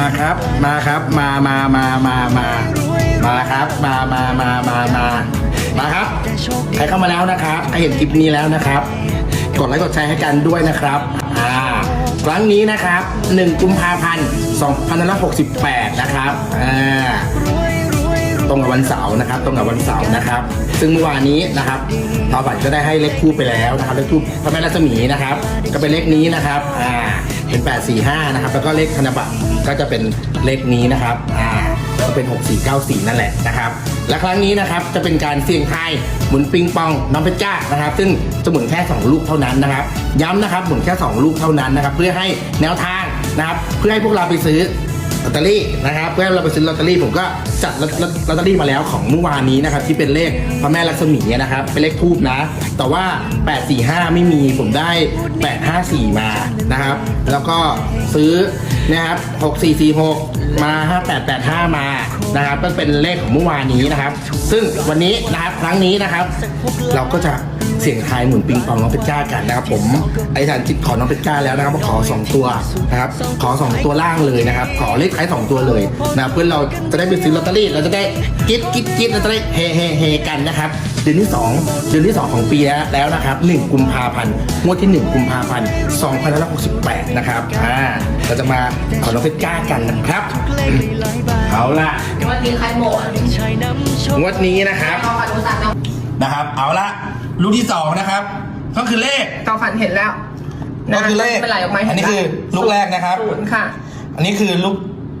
มาครับ มาครับ มามามามามามาครับ มามามามามามาครับ ใครเข้ามาแล้วนะครับ ใครเห็นคลิปนี้แล้วนะครับ กดไลค์กดแชร์ให้กันด้วยนะครับ อ่า ครั้งนี้นะครับ 1 กุมภาพันธ์2568 นะครับ อ่า ตรงกับวันเสาร์นะครับ ตรงกับวันเสาร์นะครับ ซึ่งเมื่อวานนี้นะครับทอฝันก็ได้ให้เลขคู่ไปแล้วนะครับ เลขคู่พระแม่รัศมีนะครับ ก็เป็นเลขนี้นะครับ อ่า เป็น 845 นะครับ แล้วก็เลขธนบัตรก็จะเป็นเลขนี้นะครับ อ่าก็เป็น 6494 นั่นแหละนะครับ และครั้งนี้นะครับจะเป็นการเสี่ยงทายหมุนปิงปองน้องเพชรจ้านะครับ ซึ่งจะหมุนแค่ 2 ลูกเท่านั้นนะครับ ย้ำนะครับหมุนแค่ 2 ลูกเท่านั้นนะครับ เพื่อให้แนวทางนะครับ เพื่อให้พวกเราไปซื้อ ลอตเตอรี่นะครับเพื่อเราไปซื้อลอตเตอรี่ผมก็จัดลอตเตอรี่มาแล้วของเมื่อวานนี้นะครับที่เป็นเลขพระแม่ลักษมีนะครับเป็นเลขทูบนะ แต่ว่า 845 ไม่มีผมได้ 854 มานะครับ แล้วก็ซื้อนะครับ6446 มา 5885 มานะครับก็เป็นเลขของเมื่อวานนี้นะครับ ซึ่งวันนี้นะครับครั้งนี้นะครับ เราก็จะ สี่ยงทายหมุนปิงปองน้องเพชรจ้ากันนะครับผมไอ้ฐานจิตขอน้องเพชรจ้าแล้วนะครับว่าขอ2ตัวนะครับขอ2ตัวล่างเลยนะครับขอเลขท้าย2ตัวเลยนะครับเพื่อเราจะได้ไปซื้อลอตเตอรี่เราจะได้กิ๊ดกิ๊ดกิ๊ดเราจะได้เฮเฮเฮกันนะครับเดือนที่2เดือนที่2ของปีแล้วแล้วนะครับ1กุมภาพันธ์งวดที่1กุมภาพันธ์2568นะครับอ่าเราจะมาขอน้องเพชรจ้ากันนะครับเอาล่ะวันนี้ใครโหมดงวดนี้นะครับเอาฝันอุตส่าห์เอานะครับเอาละ ลูกที่สองนะครับ ก็คือเลขเอาฝันเห็นแล้วก็คือเลขเป็นไรออกมาอันนี้คือลูกแรกนะครับศูนย์ค่ะ อันนี้คือลูก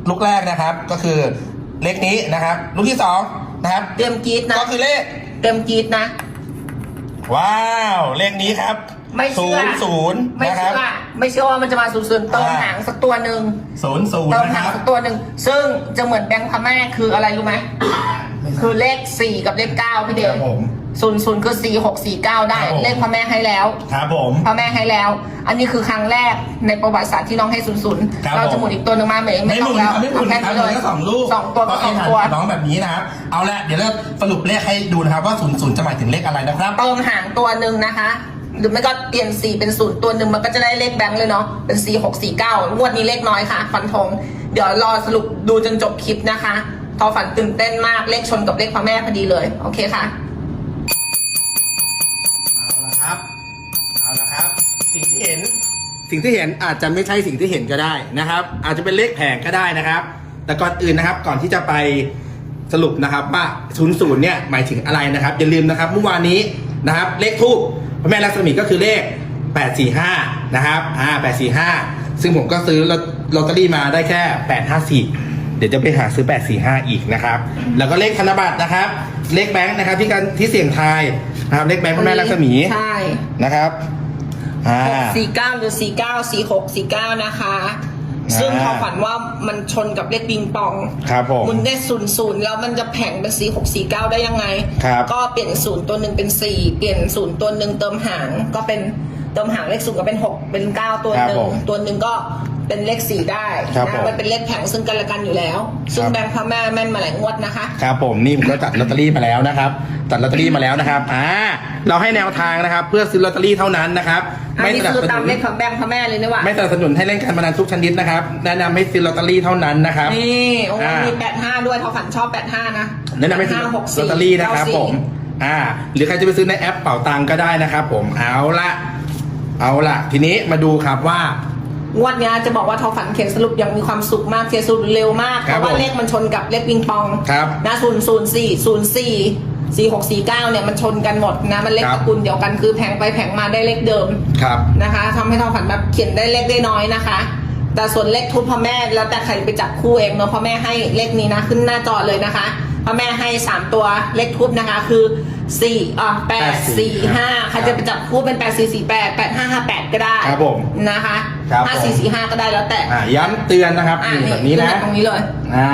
ลูกแรกนะครับ ก็คือเลขนี้นะครับ ลูกที่สองนะครับ เตรียมกรีดนะ ก็คือเลข เตรียมกรีดนะ ว้าว เลขนี้ครับไม่เชื่ศูอนย์ศูนย์ไม่นะคเชื่รับอไม่เชื่อว่ามันจะมาสูนย์เติมอ่า หางสักตัวหนึ่งศูนย์ศูนย์เติมนะหาคงรับ สักตัวหนึ่งซึ่งจะเหมือนแบงค์พม่าคืออะไรรู้ไหมคือเลขสี่กับเลขเก้าพี่เดีคยวรับผม ศูนย์ศูนย์คือสี่หกสี่เก้าได้ ครับผม เลขพระแม่ให้แล้วครับผมพระแม่ให้แล้ว อันนี้คือครั้งแรกในประวัติศาสตร์ที่น้องให้ศูนย์ศูนย์ครับเราจะผม หมุนอีกตัวหนึ่งมาไหมไม่หต้อมุงนแล้วครับไม่หมุนเอาคแค่รับนี้หมุเลยนแค่สองลูกสองตัวก็สองตัวน้องแบบนี้นะครับเอาละเดี๋ยวเราสรุปเลขให้ดูนะครับว่าศูนย์ศูนย์จะหมายถึงเลขอะไรนะครับ เติมหางตัวหนึ่งนะคะ หรือไม่ก็เปลี่ยนสีเป็นศูนย์ตัวหนึ่งมันก็จะได้เลขแบงค์เลยเนาะเป็นสี่หกสี่เก้างวดนี้เลขน้อยค่ะฟันธงเดี๋ยวรอสรุปดูจนจบคลิปนะคะทอฝันตื่นเต้นมากเลขชนกับเลขพระแม่พอดีเลยโอเคค่ะ เอาละครับ เอาละครับ สิ่ง ที่เห็น สิ่งที่เห็นอาจจะไม่ใช่สิ่งที่เห็นก็ได้นะครับ อาจจะเป็นเลขแผงก็ได้นะครับ แต่ก่อนอื่นนะครับ ก่อนที่จะไปสรุปนะครับว่าศูนย์ศูนย์เนี่ยหมายถึงอะไรนะครับ อย่าลืมนะครับเมื่อวานนี้นะครับ เลขทูบพระแม่ลักษมีก็คือเลข 845 นะครับอ่า845 ซึ่งผมก็ซื้อลอตลอตเตอรี่มาได้แค่ 854 เดี๋ยวจะไปหาซื้อ 845 อีกนะครับ แล้วก็เลขธนบัตรนะครับ เลขแบงค์นะครับที่การที่เสี่ยงทายนะครับเลขแบงค์พระแม่ลักษมีใช่นะครับ อ่าสี่เก้าหรือสี่เก้าสี่หกสี่เก้านะคะ อ่า ซึ่งเขาฝันว่ามันชนกับเลขปิงปองครับผมมุนได้ศูนย์ศูนย์แล้วมันจะแผงเป็นสี่หกสี่เก้าได้ยังไง ครับ ก็เปลี่ยนศูนย์ตัวหนึ่งเป็นสี่เปลี่ยนศูนย์ตัวหนึ่งเติมหางก็เป็นเติมหางเลขศูนย์ก็เป็นหกเป็นเก้าตัวหนึ่ครังบผมตัวหนึ่งก็ เป็นเลขสี่ได้ครับผมนะมันเป็นเลขแผงซึ่งกันและกันอยู่แล้ว ซึ่งครับ แบงค์พระแม่แม่นมาหลายงวดนะคะ ครับผมนี่ผมก็จัดลอตเตอรี่มาแล้วนะครับ จัดลอตเตอรี่มาแล้วนะครับอ่าเราให้แนวทางนะครับ เพื่อซื้อลอตเตอรี่เท่านั้นนะครับอันไม่นี้สนับคือสตานุมนเลขของแบงค์พระแม่เลยนะวะไม่สนับสนุนให้เล่นการพนันทุกชนิดนะครับแนะนำให้ซื้อลอตเตอรี่เท่านั้นนะครับ นี่โอ้อ่ามี มีแปดห้าด้วยเขาฝันชอบแปดห้านะแนะนำให้ซื้อห้าหกลสี่อตเตอรี่นะครับเก้าสี่ผม อ่า หรือใครจะไปซื้อในแอปเป่าตังก็ได้นะครับผม เอาละ เอาละ ทีนี้มาดูครับว่า งวดเนี้ยจะบอกว่าทอฝันเขียนสรุปยังมีความสุขมากเขียนสรุปเร็วมากคเพรับราะว่าผมเลขมันชนกับเลขปิงปองครับนะศูนย์ศูนย์สี่ศูนย์สี่สี่หกสี่เก้าเนี่ยมันชนกันหมดนะ มันเลขครัตบระกูลเดียวกันคือแผงไปแผงมาได้เลขเดิม ครับ นะคะทำให้ทอฝันแบบเขียนได้เลขได้น้อยนะคะ แต่ส่วนเลขทุบพ่อแม่แล้วแต่ใครไปจับคู่เองเนาะพ่อแม่ให้เลขนี้นะขึ้นหน้าจอเลยนะคะพ่อแม่ให้สามตัวเลขทุบนะคะ คือ สี่อะแปดสี่ห้าใครจะไปจับคู่เป็นแปดสี่สี่แปดแปดห้าห้าแปดก็ได้ครับผมนะคะครับห้าผมสี่สี่ห้าก็ได้แล้วแต่อ่าย้ำเตือนนะครับอ่านี่แบบนี้นะขึ้มาตรงนี้เลยอ่า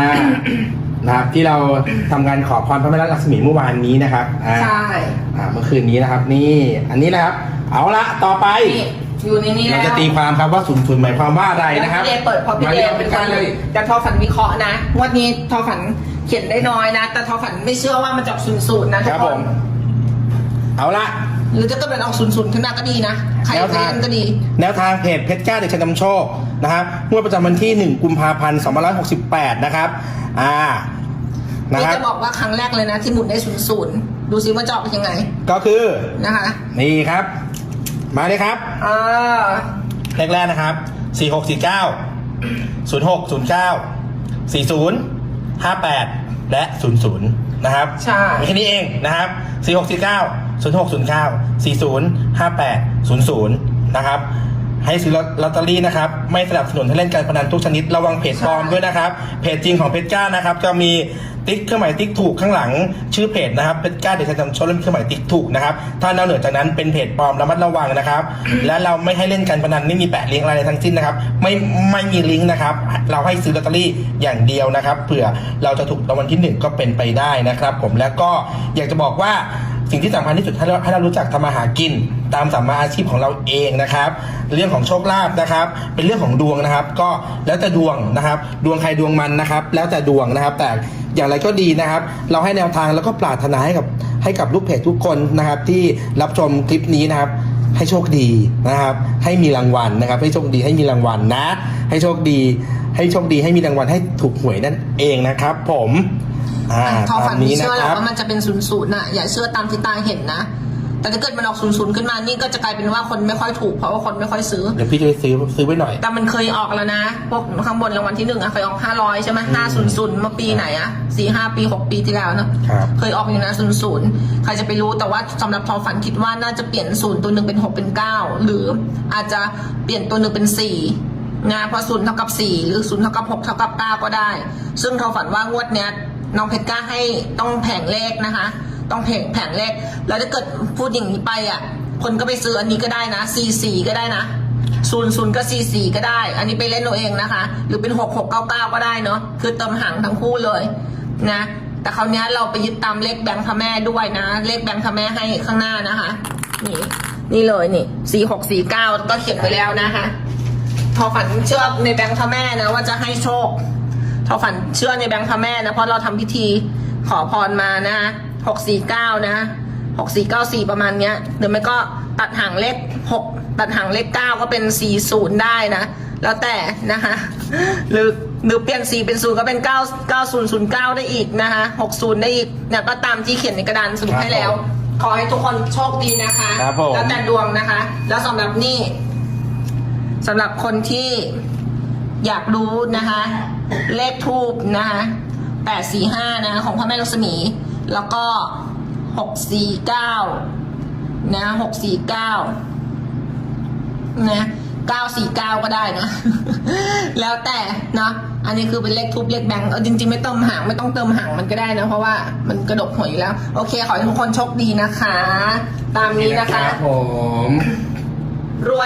นะครับที่เราทำการขอพรพระแม่ลักษมีเมื่อวานนี้นะครับอ่าใช่อ่าเมื่อคืนนี้นะครับ นี่อันนี้นะครับ เอาละต่อไปนี่อยู่ในนี้เราแล้วจะตีความครับว่าศูนย์ศูนย์หมายความว่าอะไรนะครับพี่เดเปิดพอพี่มาเดเรียนเป็เป็นนคการนเลยแต่ทอฝันวิเคราะห์นะงวันนี้ทอฝันเขียนได้น้อยนะ แต่ทอฝันไม่เชื่อว่ามันจะศูนย์ศูนย์นะทุคกรับคผนม เอาละหรือจะก็เป็นออกศูนย์ศูนย์ขึ้นมาก็ดีนะ ใครแนวไปทางเล่นก็ดี แนวทางเพจเพชรกล้าเด็กชายนำโชคนะครับงวดประจำวันที่ 1 กุมภาพันธ์2568 นะครับ อ่า นะนี่ครับ จะบอกว่าครั้งแรกเลยนะ ที่หมุนได้ศูนย์ศูนย์ดูซิว่าจะออกยังไงก็คือ นะคะ นี่ครับ มาเลยครับอ่าแรกๆนะครับ 4649 0609 40 58 และ 00 นะครับใช่มีแค่นี้เองนะครับ 4649 0609 40 58 00 นะครับ ให้ซื้อลอตเตอรี่นะครับ ไม่สนับสนุนให้เล่นการพนันทุกชนิดระวังเพจปลอมด้วยนะครับ เพจจริงของเพจก้านะครับ จะมี ติ๊กเครื่องหมายติ๊กถูกข้างหลังชื่อเพจนะครับเป็นก้าเดี๋ยวจะจำชนเล่นเครื่องหมายติ๊กถูกนะครับถ้านอกเหนือจากนั้นเป็นเพจปลอมระมัดระวังนะครับ และเราไม่ให้เล่นการพนันไม่มีแปะลิงก์อะไรทั้งสิ้นนะครับ ไม่ไม่มีลิงก์นะครับ เราให้ซื้อลอตเตอรี่อย่างเดียวนะครับเผื่อเราจะถูกรางวัลที่หนึ่งก็เป็นไปได้นะครับ ผมแล้วก็อยากจะบอกว่า สิ่งที่สำคัญที่สุดให้เราให้เรารู้จักทำมาหากิน ตามสัมมาอาชีพของเราเองนะครับ เรื่องของโชคลาภนะครับ เป็นเรื่องของดวงนะครับ ก็แล้วแต่ดวงนะครับ ดวงใครดวงมันนะครับ แล้วแต่ดวงนะครับ แต่อย่างไรก็ดีนะครับ เราให้แนวทางแล้วก็ปรารถนาให้กับให้กับลูกเพจทุกคนนะครับ ที่รับชมคลิปนี้นะครับ ให้โชคดีนะครับ ให้มีรางวัลนะครับ ให้โชคดีให้มีรางวัลนะ ให้โชคดี ให้โชคดีให้มีรางวัลให้ถูกหวยนั่นเองนะครับ ผม อ่าเขาตาฝัมนนี้ที่นะเชื่อคแหละรับว่ามันจะเป็นศูนย์ศูนย์น่ะอย่าเชื่อตามที่ตาเห็นนะ แต่ถ้าเกิดมันออกศูนย์ศูนย์ขึ้นมานี่ก็จะกลายเป็นว่าคนไม่ค่อยถูกเพราะว่าคนไม่ค่อยซื้อ เดี๋ยวพี่จะไปซื้อซื้อไว้หน่อย แต่มันเคยออกแล้วนะ พวกข้างบนรางวัลที่หนึ่งอะเคยออกห้าร้อยใช่ไหมห้าศูนย์ศูนย์เมื่อปีไหนอะสี่ห้าปีหกปีที่แล้วเนอะครับเคยออกอยู่นะศูนย์ศูนย์ใครจะไปรู้แต่ว่าสำหรับทอฝันคิดว่าน่าจะเปลี่ยนศูนย์ตัวหนึ่งเป็นหกเป็นเก้าหรืออาจจะเปลี่ยนตัวหนึ่งเป็นสี่นะเพราะศูนย์เท่ากับสี่หรือศูนย์เท่ากับหกเท่ากับเก้าก็ได้ ซึ่งทอฝันว่างวดเนี้ย น้องเพชรกล้าให้ต้องแผงเลขนะคะ ต้องแผงแผงเลขแล้วถ้าเกิดพูดอย่างนี้ไปอะ คนก็ไปซื้ออันนี้ก็ได้นะสี่สี่ก็ได้นะศูนย์ศูนย์ก็สี่สี่ก็ได้ อันนี้ไปเล่นเอาเองนะคะ หรือเป็นหกหกเก้าเก้าก็ได้เนาะ คือเติมหางทั้งคู่เลยนะ แต่คราวนี้เราไปยึดตามเลขแบงค์พระแม่ด้วยนะ เลขแบงค์พระแม่ให้ข้างหน้านะคะ นี่ นี่เลยนี่สี่หกสี่เก้าก็เขียนไว้แล้วนะคะทอฝันเชื่อในแบงค์พระแม่นะว่าจะให้โชค ทอฝันเชื่อในแบงค์พระแม่นะเพราะเราทำพิธีขอพรมานะหกสี่เก้านะหกสี่เก้าสี่ประมาณเนี้ยหรือไม่ก็ตัดหางเลขหกตัดหางเลขเก้าก็เป็นสี่ศูนย์ได้นะแล้วแต่นะคะหรือหรือเปลี่ยนสี่เป็นศูนย์ก็เป็นเก้าเก้าศูนย์ศูนย์เก้าได้อีกนะคะหกศูนย์ได้อีกเนี่ยก็ตามที่เขียนในกระดานสรุปให้แล้ว ขอให้ทุกคนโชคดีนะคะครับผมแล้วแต่ดวงนะคะ แล้วสำหรับนี่สำหรับคนที่อยากรู้นะคะ เลขทูบนะคะแปดสี่ห้านะของพระแม่ลักษมี แล้วก็หกสี่เก้านะหกสี่เก้านะเก้าสี่เก้าก็ได้นะ แล้วแต่เนาะอันนี้คือเป็นเลขทูบเลขแบงค์เออจริงๆไม่เติมหางไม่ต้องเติมหางมันก็ได้นะ เพราะว่ามันกระดกหัวอยู่แล้ว โอเค ขอให้ทุกคนโชคดีนะคะ ตามนี้นะคะ ผมรวย